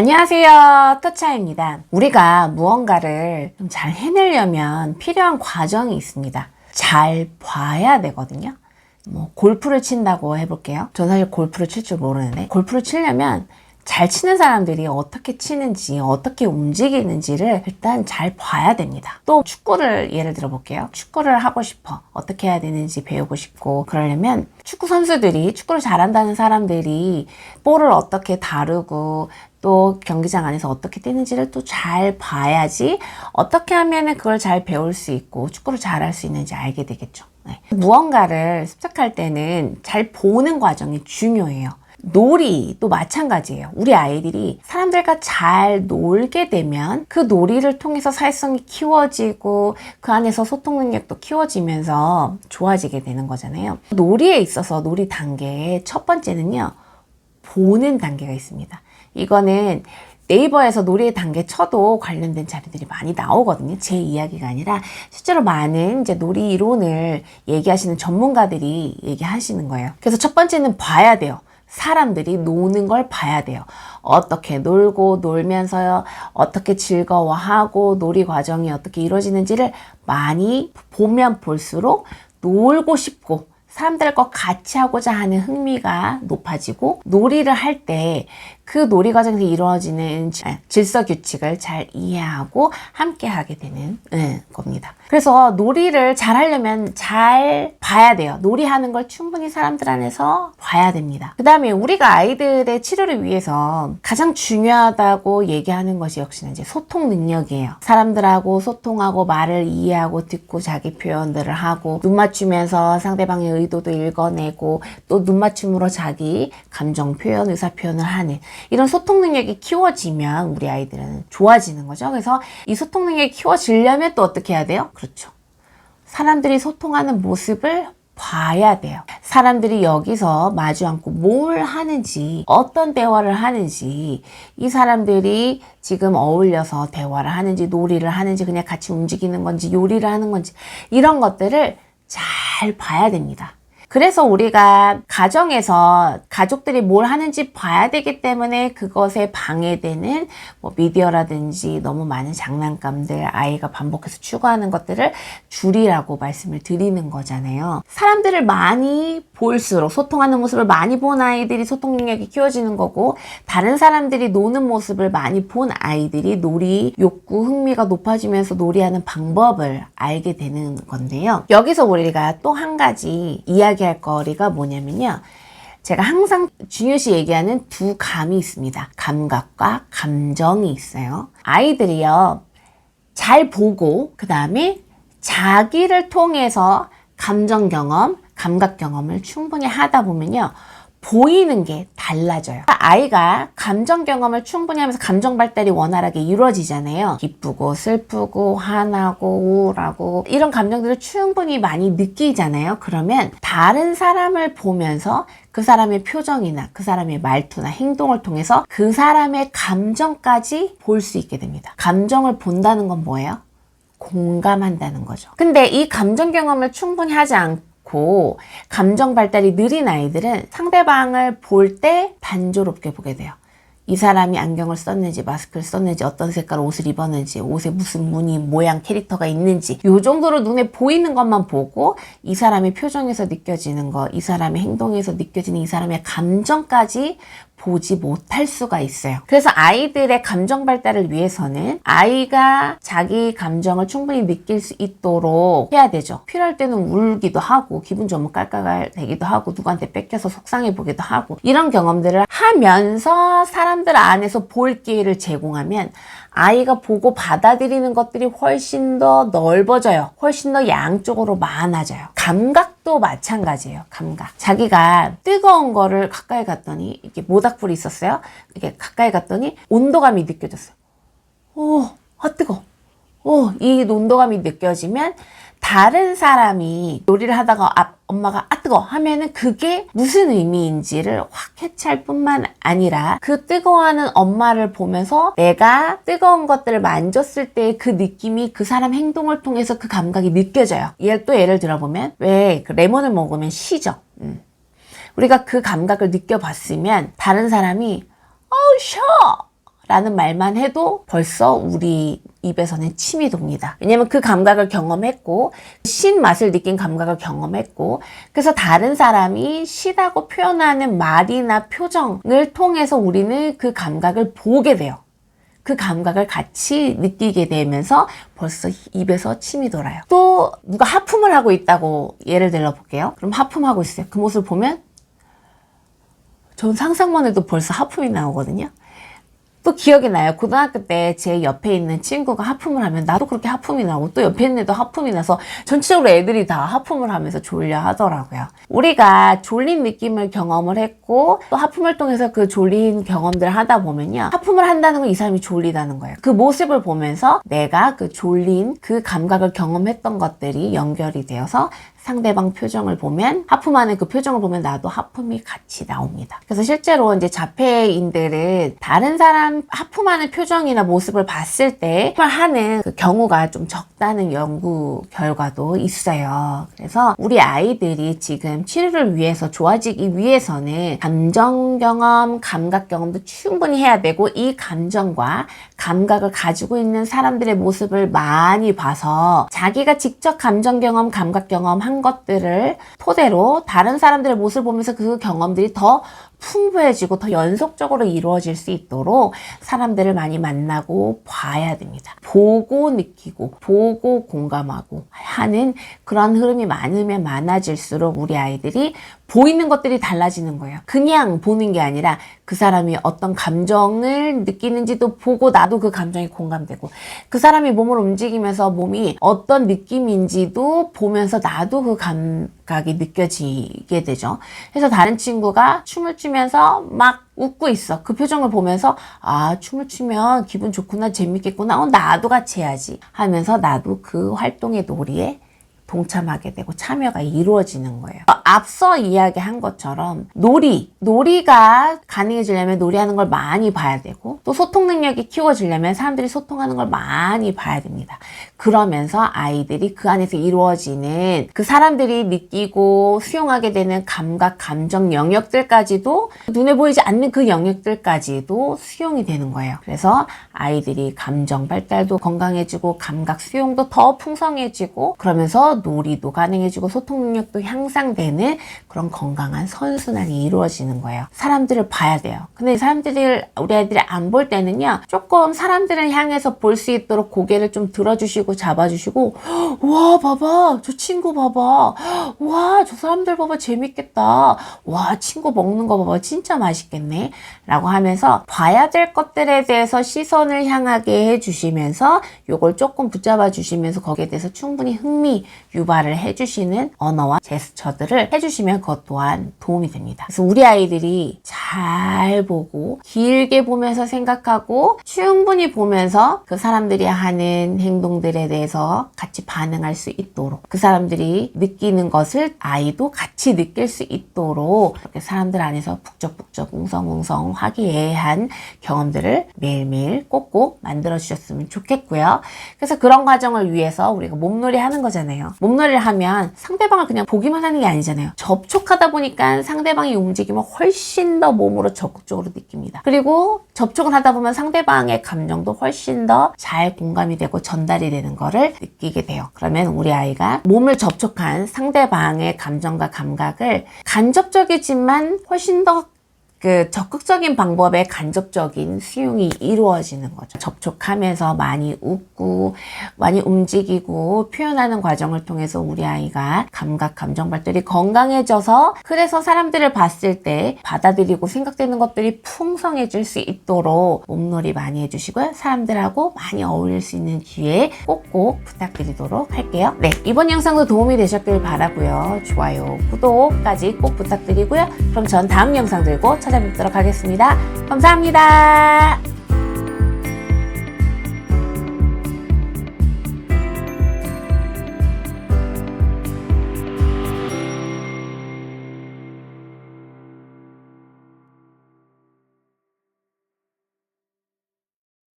안녕하세요. 터차입니다. 우리가 무언가를 좀 잘 해내려면 필요한 과정이 있습니다. 잘 봐야 되거든요. 뭐 골프를 친다고 해볼게요. 전 사실 골프를 칠 줄 모르는데 골프를 치려면 잘 치는 사람들이 어떻게 치는지 어떻게 움직이는지를 일단 잘 봐야 됩니다. 또 축구를 예를 들어 볼게요. 축구를 하고 싶어. 어떻게 해야 되는지 배우고 싶고 그러려면 축구 선수들이 축구를 잘한다는 사람들이 볼을 어떻게 다루고 또 경기장 안에서 어떻게 뛰는지를 또 잘 봐야지 어떻게 하면은 그걸 잘 배울 수 있고 축구를 잘할 수 있는지 알게 되겠죠. 네. 무언가를 습득할 때는 잘 보는 과정이 중요해요. 놀이도 마찬가지예요. 우리 아이들이 사람들과 잘 놀게 되면 그 놀이를 통해서 사회성이 키워지고 그 안에서 소통 능력도 키워지면서 좋아지게 되는 거잖아요. 놀이에 있어서 놀이 단계의 첫 번째는요. 보는 단계가 있습니다. 이거는 네이버에서 놀이의 단계 쳐도 관련된 자료들이 많이 나오거든요. 제 이야기가 아니라 실제로 많은 이제 놀이 이론을 얘기하시는 전문가들이 얘기하시는 거예요. 그래서 첫 번째는 봐야 돼요. 사람들이 노는 걸 봐야 돼요. 어떻게 놀고 놀면서요, 어떻게 즐거워하고 놀이 과정이 어떻게 이루어지는지를 많이 보면 볼수록 놀고 싶고 사람들과 같이 하고자 하는 흥미가 높아지고 놀이를 할 때 그 놀이 과정에서 이루어지는 질서 규칙을 잘 이해하고 함께 하게 되는 음, 겁니다. 그래서 놀이를 잘 하려면 잘 봐야 돼요. 놀이하는 걸 충분히 사람들 안에서 봐야 됩니다. 그 다음에 우리가 아이들의 치료를 위해서 가장 중요하다고 얘기하는 것이 역시나 이제 소통 능력이에요. 사람들하고 소통하고 말을 이해하고 듣고 자기 표현들을 하고 눈 맞추면서 상대방의 의도도 읽어내고 또 눈 맞춤으로 자기 감정 표현, 의사 표현을 하는 이런 소통 능력이 키워지면 우리 아이들은 좋아지는 거죠. 그래서 이 소통 능력이 키워지려면 또 어떻게 해야 돼요? 그렇죠. 사람들이 소통하는 모습을 봐야 돼요. 사람들이 여기서 마주 앉고 뭘 하는지, 어떤 대화를 하는지, 이 사람들이 지금 어울려서 대화를 하는지, 놀이를 하는지, 그냥 같이 움직이는 건지, 요리를 하는 건지, 이런 것들을 잘 봐야 됩니다. 그래서 우리가 가정에서 가족들이 뭘 하는지 봐야 되기 때문에 그것에 방해되는 뭐 미디어라든지 너무 많은 장난감들 아이가 반복해서 추구하는 것들을 줄이라고 말씀을 드리는 거잖아요. 사람들을 많이 볼수록 소통하는 모습을 많이 본 아이들이 소통 능력이 키워지는 거고 다른 사람들이 노는 모습을 많이 본 아이들이 놀이 욕구 흥미가 높아지면서 놀이하는 방법을 알게 되는 건데요. 여기서 우리가 또 한 가지 이야기 할 거리가 뭐냐면요. 제가 항상 중요시 얘기하는 두 감이 있습니다. 감각과 감정이 있어요. 아이들이요. 잘 보고 그 다음에 자기를 통해서 감정 경험, 감각 경험을 충분히 하다 보면요. 보이는 게 달라져요. 아이가 감정 경험을 충분히 하면서 감정 발달이 원활하게 이루어지잖아요. 기쁘고 슬프고 화나고 우울하고 이런 감정들을 충분히 많이 느끼잖아요. 그러면 다른 사람을 보면서 그 사람의 표정이나 그 사람의 말투나 행동을 통해서 그 사람의 감정까지 볼 수 있게 됩니다. 감정을 본다는 건 뭐예요? 공감한다는 거죠. 근데 이 감정 경험을 충분히 하지 않고 감정 발달이 느린 아이들은 상대방을 볼 때 단조롭게 보게 돼요. 이 사람이 안경을 썼는지 마스크를 썼는지 어떤 색깔 옷을 입었는지 옷에 무슨 무늬 모양 캐릭터가 있는지 요 정도로 눈에 보이는 것만 보고 이 사람의 표정에서 느껴지는 거, 이 사람의 행동에서 느껴지는 이 사람의 감정까지 보지 못할 수가 있어요. 그래서 아이들의 감정 발달을 위해서는 아이가 자기 감정을 충분히 느낄 수 있도록 해야 되죠. 필요할 때는 울기도 하고 기분 좀 깔깔 되기도 하고 누구한테 뺏겨서 속상해 보기도 하고 이런 경험들을 하면서 사람들 안에서 볼 기회를 제공하면 아이가 보고 받아들이는 것들이 훨씬 더 넓어져요. 훨씬 더 양쪽으로 많아져요. 감각도 마찬가지예요. 감각. 자기가 뜨거운 거를 가까이 갔더니 이게 모닥불이 있었어요. 이게 가까이 갔더니 온도감이 느껴졌어요. 오, 아 뜨거. 오, 이 온도감이 느껴지면 다른 사람이 요리를 하다가 아, 엄마가 아 뜨거 하면은 그게 무슨 의미인지를 확 캐치할 뿐만 아니라 그 뜨거워하는 엄마를 보면서 내가 뜨거운 것들을 만졌을 때 그 느낌이 그 사람 행동을 통해서 그 감각이 느껴져요. 예를 또 예를 들어보면 왜 그 레몬을 먹으면 시죠. 음. 우리가 그 감각을 느껴봤으면 다른 사람이 어우 셔 라는 말만 해도 벌써 우리 입에서는 침이 돕니다. 왜냐면 그 감각을 경험했고, 신 맛을 느낀 감각을 경험했고, 그래서 다른 사람이 시다고 표현하는 말이나 표정을 통해서 우리는 그 감각을 보게 돼요. 그 감각을 같이 느끼게 되면서 벌써 입에서 침이 돌아요. 또 누가 하품을 하고 있다고 예를 들어 볼게요. 그럼 하품하고 있어요. 그 모습을 보면 전 상상만 해도 벌써 하품이 나오거든요. 또 기억이 나요. 고등학교 때 제 옆에 있는 친구가 하품을 하면 나도 그렇게 하품이 나고 또 옆에 있는 애도 하품이 나서 전체적으로 애들이 다 하품을 하면서 졸려 하더라고요. 우리가 졸린 느낌을 경험을 했고 또 하품을 통해서 그 졸린 경험들을 하다 보면요. 하품을 한다는 건 이 사람이 졸리다는 거예요. 그 모습을 보면서 내가 그 졸린 그 감각을 경험했던 것들이 연결이 되어서 상대방 표정을 보면 하품하는 그 표정을 보면 나도 하품이 같이 나옵니다. 그래서 실제로 이제 자폐인들은 다른 사람 하품하는 표정이나 모습을 봤을 때 하는 그 경우가 좀 적다는 연구 결과도 있어요. 그래서 우리 아이들이 지금 치료를 위해서 좋아지기 위해서는 감정 경험, 감각 경험도 충분히 해야 되고 이 감정과 감각을 가지고 있는 사람들의 모습을 많이 봐서 자기가 직접 감정 경험, 감각 경험 한 것들을 토대로 다른 사람들의 모습을 보면서 그 경험들이 더 풍부해지고 더 연속적으로 이루어질 수 있도록 사람들을 많이 만나고 봐야 됩니다. 보고 느끼고, 보고 공감하고 하는 그런 흐름이 많으면 많아질수록 우리 아이들이 보이는 것들이 달라지는 거예요. 그냥 보는 게 아니라 그 사람이 어떤 감정을 느끼는지도 보고 나도 그 감정이 공감되고 그 사람이 몸을 움직이면서 몸이 어떤 느낌인지도 보면서 나도 그 감 각이 느껴지게 되죠. 그래서 다른 친구가 춤을 추면서 막 웃고 있어. 그 표정을 보면서 아 춤을 추면 기분 좋구나 재밌겠구나. 어 나도 같이 해야지 하면서 나도 그 활동의 놀이에 동참하게 되고 참여가 이루어지는 거예요. 어, 앞서 이야기한 것처럼 놀이, 놀이가 가능해지려면 놀이하는 걸 많이 봐야 되고 또 소통 능력이 키워지려면 사람들이 소통하는 걸 많이 봐야 됩니다. 그러면서 아이들이 그 안에서 이루어지는 그 사람들이 느끼고 수용하게 되는 감각, 감정 영역들까지도 눈에 보이지 않는 그 영역들까지도 수용이 되는 거예요. 그래서 아이들이 감정 발달도 건강해지고 감각 수용도 더 풍성해지고 그러면서 놀이도 가능해지고 소통 능력도 향상되는 그런 건강한 선순환이 이루어지는 거예요. 사람들을 봐야 돼요. 근데 사람들이 우리 아이들이 안 볼 때는요. 조금 사람들을 향해서 볼 수 있도록 고개를 좀 들어주시고 잡아주시고 와 봐봐 저 친구 봐봐 와 저 사람들 봐봐 재밌겠다 와 친구 먹는 거 봐봐 진짜 맛있겠네 라고 하면서 봐야 될 것들에 대해서 시선을 향하게 해주시면서 요걸 조금 붙잡아 주시면서 거기에 대해서 충분히 흥미 유발을 해주시는 언어와 제스처들을 해주시면 그것 또한 도움이 됩니다. 그래서 우리 아이들이 잘 보고 길게 보면서 생각하고 충분히 보면서 그 사람들이 하는 행동들에 대해서 같이 반응할 수 있도록 그 사람들이 느끼는 것을 아이도 같이 느낄 수 있도록 이렇게 사람들 안에서 북적북적 웅성웅성 화기애애한 경험들을 매일매일 꼭꼭 만들어 주셨으면 좋겠고요. 그래서 그런 과정을 위해서 우리가 몸놀이 하는 거잖아요. 몸놀이를 하면 상대방을 그냥 보기만 하는 게 아니잖아요. 접촉하다 보니까 상대방이 움직이면 훨씬 더 몸으로 적극적으로 느낍니다. 그리고 접촉을 하다 보면 상대방의 감정도 훨씬 더 잘 공감이 되고 전달이 되는 거를 느끼게 돼요. 그러면 우리 아이가 몸을 접촉한 상대방의 감정과 감각을 간접적이지만 훨씬 더 그 적극적인 방법의 간접적인 수용이 이루어지는 거죠. 접촉하면서 많이 웃고 많이 움직이고 표현하는 과정을 통해서 우리 아이가 감각, 감정 발달이 건강해져서 그래서 사람들을 봤을 때 받아들이고 생각되는 것들이 풍성해질 수 있도록 몸놀이 많이 해주시고요. 사람들하고 많이 어울릴 수 있는 기회 꼭꼭 부탁드리도록 할게요. 네, 이번 영상도 도움이 되셨길 바라고요. 좋아요, 구독까지 꼭 부탁드리고요. 그럼 전 다음 영상 들고 찾아뵙도록 하겠습니다. 감사합니다.